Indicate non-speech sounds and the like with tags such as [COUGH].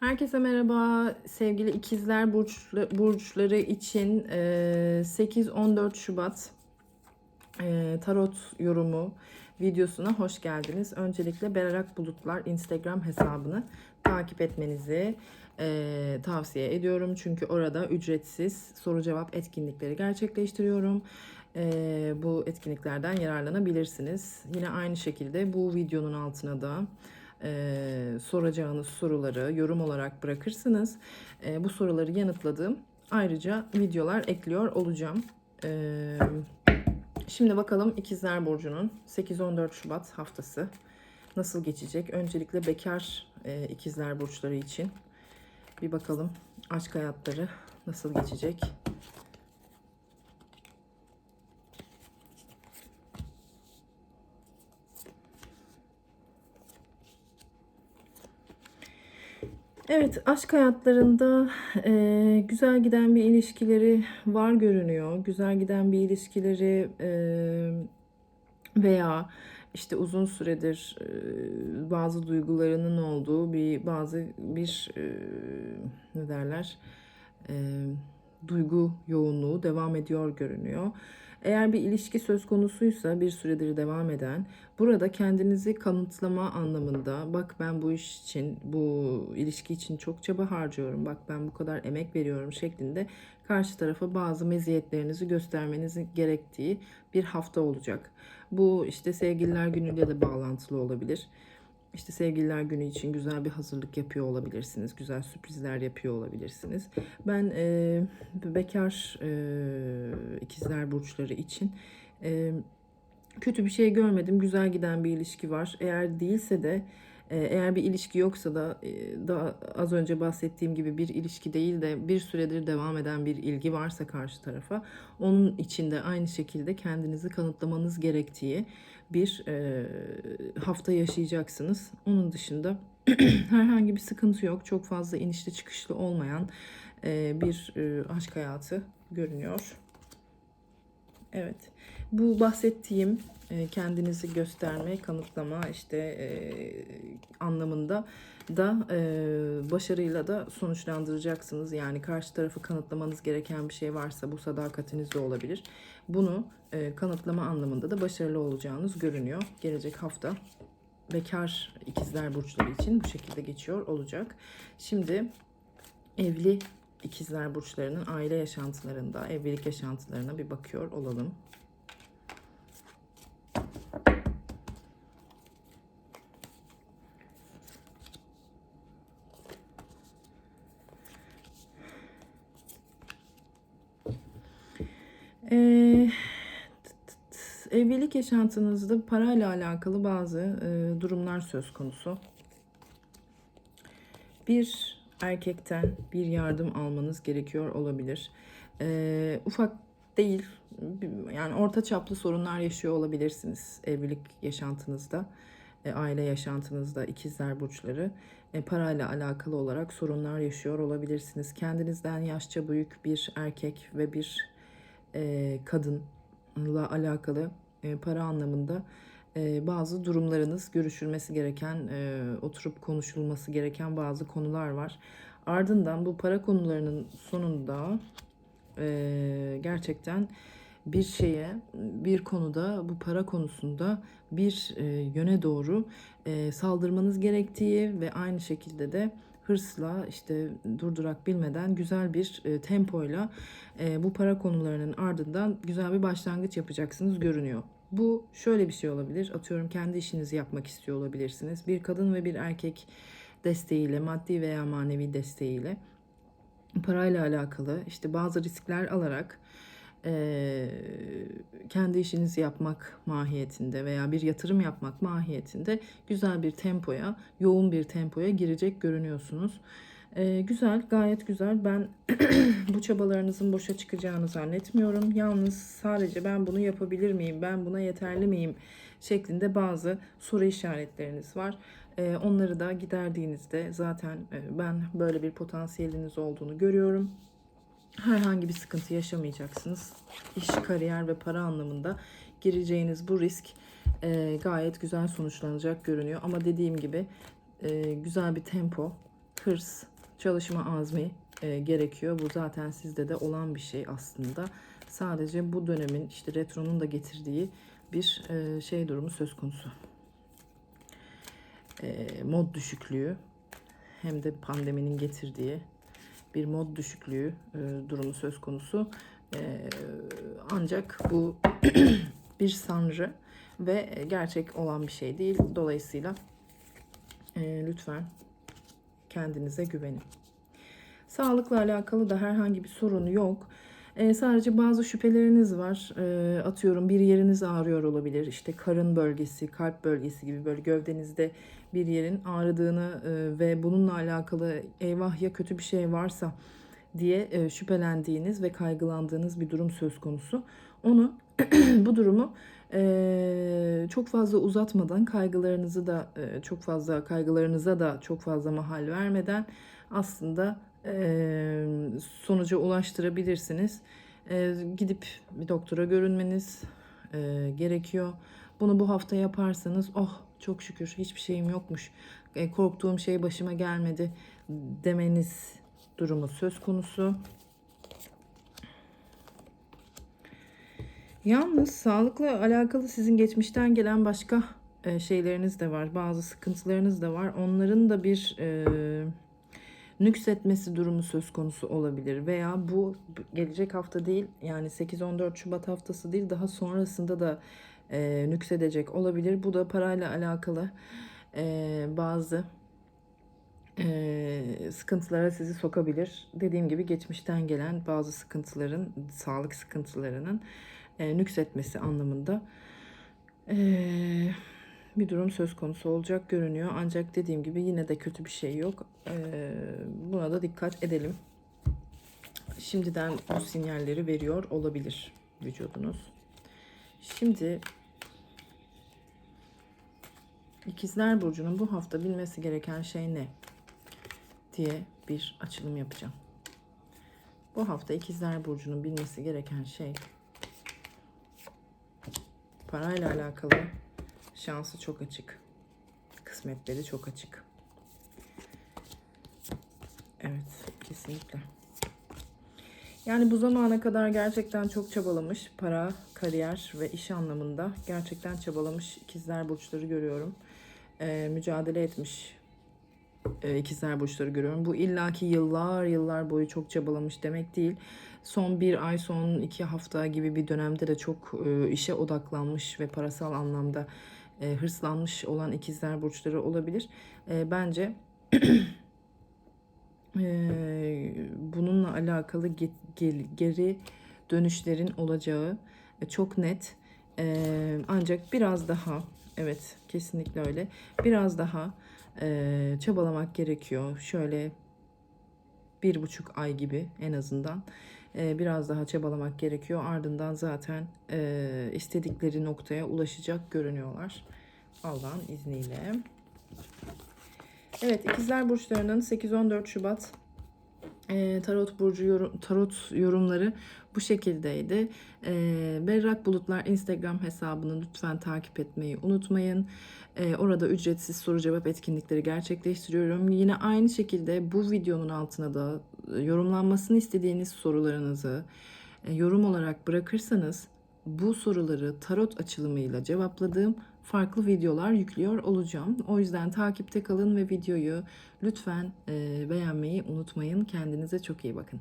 Herkese merhaba sevgili ikizler burçları için e, 8-14 Şubat tarot yorumu videosuna hoş geldiniz. Öncelikle Berarak Bulutlar Instagram hesabını takip etmenizi tavsiye ediyorum. Çünkü orada ücretsiz soru cevap etkinlikleri gerçekleştiriyorum. Bu etkinliklerden yararlanabilirsiniz. Yine aynı şekilde bu videonun altına da e, soracağınız soruları yorum olarak bırakırsınız. E, bu soruları yanıtladığım ayrıca videolar ekliyor olacağım. E, şimdi bakalım İkizler Burcu'nun 8-14 Şubat haftası nasıl geçecek? Öncelikle bekar e, İkizler Burçları için bir bakalım aşk hayatları nasıl geçecek? Evet, aşk hayatlarında e, güzel giden bir ilişkileri var görünüyor. Güzel giden bir ilişkileri e, veya işte uzun süredir e, bazı duygularının olduğu bir bazı bir e, ne derler e, duygu yoğunluğu devam ediyor görünüyor. Eğer bir ilişki söz konusuysa bir süredir devam eden burada kendinizi kanıtlama anlamında bak ben bu iş için bu ilişki için çok çaba harcıyorum bak ben bu kadar emek veriyorum şeklinde karşı tarafa bazı meziyetlerinizi göstermeniz gerektiği bir hafta olacak. Bu işte sevgililer günüyle de bağlantılı olabilir. İşte sevgililer günü için güzel bir hazırlık yapıyor olabilirsiniz. Güzel sürprizler yapıyor olabilirsiniz. Ben e, bekar e, ikizler burçları için e, kötü bir şey görmedim. Güzel giden bir ilişki var. Eğer değilse de e, eğer bir ilişki yoksa da e, daha az önce bahsettiğim gibi bir ilişki değil de bir süredir devam eden bir ilgi varsa karşı tarafa onun içinde aynı şekilde kendinizi kanıtlamanız gerektiği bir e, hafta yaşayacaksınız. Onun dışında [CLEARS THROAT] herhangi bir sıkıntı yok. Çok fazla inişli çıkışlı olmayan e, bir e, aşk hayatı görünüyor. Evet. Bu bahsettiğim e, kendinizi gösterme, kanıtlama işte e, anlamında da e, başarıyla da sonuçlandıracaksınız. Yani karşı tarafı kanıtlamanız gereken bir şey varsa bu sadakatiniz de olabilir. Bunu e, kanıtlama anlamında da başarılı olacağınız görünüyor. Gelecek hafta bekar ikizler burçları için bu şekilde geçiyor olacak. Şimdi evli ikizler burçlarının aile yaşantılarında, evlilik yaşantılarına bir bakıyor olalım. Ee, evlilik yaşantınızda parayla alakalı bazı e, durumlar söz konusu. Bir erkekten bir yardım almanız gerekiyor olabilir. Ee, ufak değil, yani orta çaplı sorunlar yaşıyor olabilirsiniz evlilik yaşantınızda, e, aile yaşantınızda ikizler burçları. E, parayla alakalı olarak sorunlar yaşıyor olabilirsiniz. Kendinizden yaşça büyük bir erkek ve bir e, kadınla alakalı e, para anlamında e, bazı durumlarınız görüşülmesi gereken, e, oturup konuşulması gereken bazı konular var. Ardından bu para konularının sonunda gerçekten bir şeye, bir konuda, bu para konusunda bir yöne doğru saldırmanız gerektiği ve aynı şekilde de hırsla işte durdurak bilmeden güzel bir e, tempoyla e, bu para konularının ardından güzel bir başlangıç yapacaksınız görünüyor. Bu şöyle bir şey olabilir. Atıyorum kendi işinizi yapmak istiyor olabilirsiniz. Bir kadın ve bir erkek desteğiyle, maddi veya manevi desteğiyle parayla alakalı işte bazı riskler alarak e, kendi işinizi yapmak mahiyetinde veya bir yatırım yapmak mahiyetinde güzel bir tempoya, yoğun bir tempoya girecek görünüyorsunuz. E, güzel, gayet güzel. Ben [CLEARS THROAT] bu çabalarınızın boşa çıkacağını zannetmiyorum. Yalnız sadece ben bunu yapabilir miyim, ben buna yeterli miyim şeklinde bazı soru işaretleriniz var. E, onları da giderdiğinizde zaten e, ben böyle bir potansiyeliniz olduğunu görüyorum herhangi bir sıkıntı yaşamayacaksınız. İş, kariyer ve para anlamında gireceğiniz bu risk e, gayet güzel sonuçlanacak görünüyor. Ama dediğim gibi e, güzel bir tempo hırs, çalışma azmi e, gerekiyor. Bu zaten sizde de olan bir şey aslında. Sadece bu dönemin işte retronun da getirdiği bir e, şey durumu söz konusu. E, mod düşüklüğü hem de pandeminin getirdiği bir mod düşüklüğü e, durumu söz konusu. E, ancak bu [CLEARS THROAT] bir sanrı ve gerçek olan bir şey değil. Dolayısıyla e, lütfen kendinize güvenin. Sağlıkla alakalı da herhangi bir sorun yok. E, sadece bazı şüpheleriniz var. E, atıyorum bir yeriniz ağrıyor olabilir. İşte karın bölgesi, kalp bölgesi gibi böyle gövdenizde bir yerin ağrıdığını e, ve bununla alakalı eyvah ya kötü bir şey varsa diye e, şüphelendiğiniz ve kaygılandığınız bir durum söz konusu. Onu [CLEARS THROAT] bu durumu e, çok fazla uzatmadan kaygılarınızı da e, çok fazla kaygılarınıza da çok fazla mahal vermeden aslında e, sonuca ulaştırabilirsiniz. E, gidip bir doktora görünmeniz e, gerekiyor. Bunu bu hafta yaparsanız oh çok şükür hiçbir şeyim yokmuş. E, korktuğum şey başıma gelmedi demeniz durumu söz konusu. Yalnız sağlıkla alakalı sizin geçmişten gelen başka e, şeyleriniz de var. Bazı sıkıntılarınız da var. Onların da bir e, nüksetmesi durumu söz konusu olabilir. Veya bu gelecek hafta değil yani 8-14 Şubat haftası değil daha sonrasında da e, nüksedecek olabilir. Bu da parayla alakalı e, bazı e, sıkıntılara sizi sokabilir. Dediğim gibi geçmişten gelen bazı sıkıntıların, sağlık sıkıntılarının e, nüksetmesi anlamında e, bir durum söz konusu olacak görünüyor. Ancak dediğim gibi yine de kötü bir şey yok. E, buna da dikkat edelim. Şimdiden bu sinyalleri veriyor olabilir vücudunuz. Şimdi İkizler Burcu'nun bu hafta bilmesi gereken şey ne? diye bir açılım yapacağım. Bu hafta İkizler Burcu'nun bilmesi gereken şey parayla alakalı şansı çok açık. Kısmetleri çok açık. Evet, kesinlikle. Yani bu zamana kadar gerçekten çok çabalamış para, kariyer ve iş anlamında gerçekten çabalamış ikizler burçları görüyorum. Ee, mücadele etmiş e, ikizler burçları görüyorum. Bu illaki yıllar yıllar boyu çok çabalamış demek değil. Son bir ay, son iki hafta gibi bir dönemde de çok e, işe odaklanmış ve parasal anlamda e, hırslanmış olan ikizler burçları olabilir. E, bence [CLEARS THROAT] e, bununla alakalı ge- gel- geri dönüşlerin olacağı e, çok net. E, ancak biraz daha, evet kesinlikle öyle, biraz daha e, çabalamak gerekiyor. Şöyle bir buçuk ay gibi en azından e, biraz daha çabalamak gerekiyor. Ardından zaten e, istedikleri noktaya ulaşacak görünüyorlar. Allah'ın izniyle. Evet ikizler burçlarının 8-14 Şubat e, tarot burcu yorum, tarot yorumları bu şekildeydi. E, Berrak Bulutlar Instagram hesabını lütfen takip etmeyi unutmayın. E, orada ücretsiz soru cevap etkinlikleri gerçekleştiriyorum. Yine aynı şekilde bu videonun altına da e, yorumlanmasını istediğiniz sorularınızı e, yorum olarak bırakırsanız bu soruları tarot açılımıyla cevapladığım farklı videolar yüklüyor olacağım. O yüzden takipte kalın ve videoyu lütfen beğenmeyi unutmayın. Kendinize çok iyi bakın.